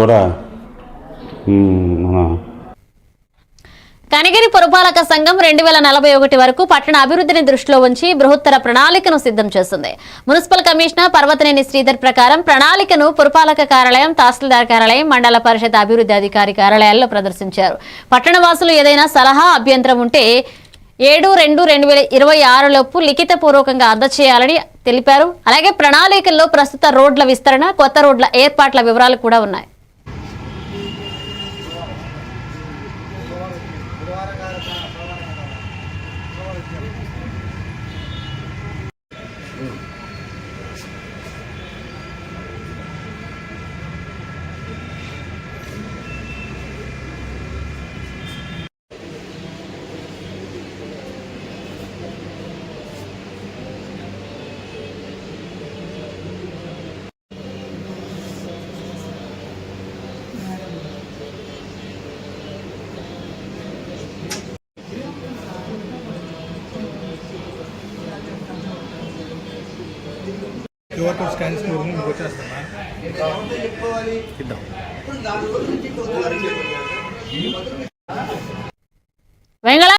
కూడా. మన కనిగిరి పురపాలక సంఘం రెండు వేల నలభై ఒకటి వరకు పట్టణ అభివృద్ధిని దృష్టిలో ఉంచి బృహత్తర ప్రణాళికను సిద్ధం చేస్తుంది. మున్సిపల్ కమిషనర్ పర్వతనేని శ్రీధర్ ప్రకారం ప్రణాళికను పురపాలక కార్యాలయం తహసీల్దార్ కార్యాలయం మండల పరిషత్ అభివృద్ధి అధికారి కార్యాలయాల్లో ప్రదర్శించారు. పట్టణ వాసులు ఏదైనా సలహా అభ్యంతరం ఉంటే ఏడు రెండు రెండు వేల ఇరవై ఆరులోపు లిఖిత పూర్వకంగా అందజేయాలని తెలిపారు. అలాగే ప్రణాళికల్లో ప్రస్తుత రోడ్ల విస్తరణ కొత్త రోడ్ల ఏర్పాట్ల వివరాలు కూడా ఉన్నాయి. Yeah. క్యూఆర్ కోడ్ స్కాన్ చేసి మీకు వచ్చేస్తామా ఇద్దాం. వెంగళ